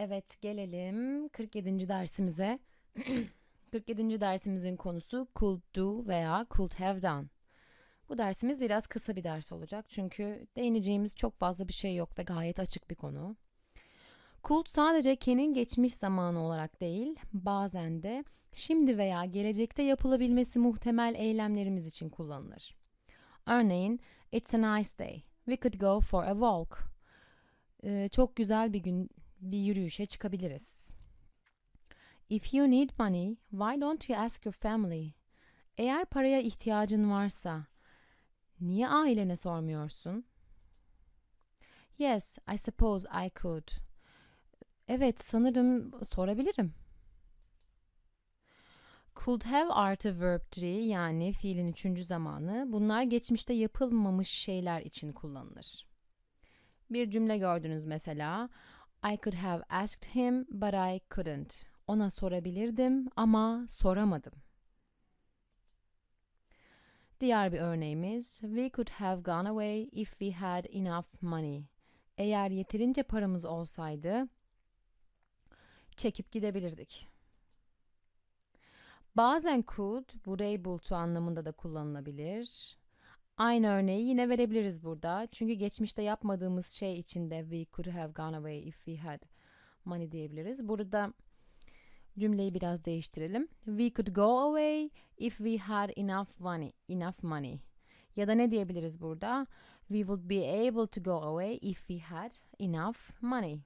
Evet, gelelim 47. dersimize. 47. dersimizin konusu could do veya could have done. Bu dersimiz biraz kısa bir ders olacak çünkü değineceğimiz çok fazla bir şey yok ve gayet açık bir konu. Could sadece Ken'in geçmiş zamanı olarak değil, bazen de şimdi veya gelecekte yapılabilmesi muhtemel eylemlerimiz için kullanılır. Örneğin, it's a nice day. We could go for a walk. Ee, çok güzel bir gün bir yürüyüşe çıkabiliriz. If you need money, why don't you ask your family? Eğer paraya ihtiyacın varsa, niye ailene sormuyorsun? Yes, I suppose I could. Evet, sanırım sorabilirim. Could have artı verb 3 yani fiilin üçüncü zamanı bunlar geçmişte yapılmamış şeyler için kullanılır. Bir cümle gördünüz mesela. I could have asked him but I couldn't. Ona sorabilirdim ama soramadım. Diğer bir örneğimiz We could have gone away if we had enough money. Eğer yeterince paramız olsaydı çekip gidebilirdik. Bazen could, would able to anlamında da kullanılabilir. Aynı örneği yine verebiliriz burada. Çünkü geçmişte yapmadığımız şey için de we could have gone away if we had money diyebiliriz. Burada cümleyi biraz değiştirelim. We could go away if we had enough money. Enough money. Ya da ne diyebiliriz burada? We would be able to go away if we had enough money.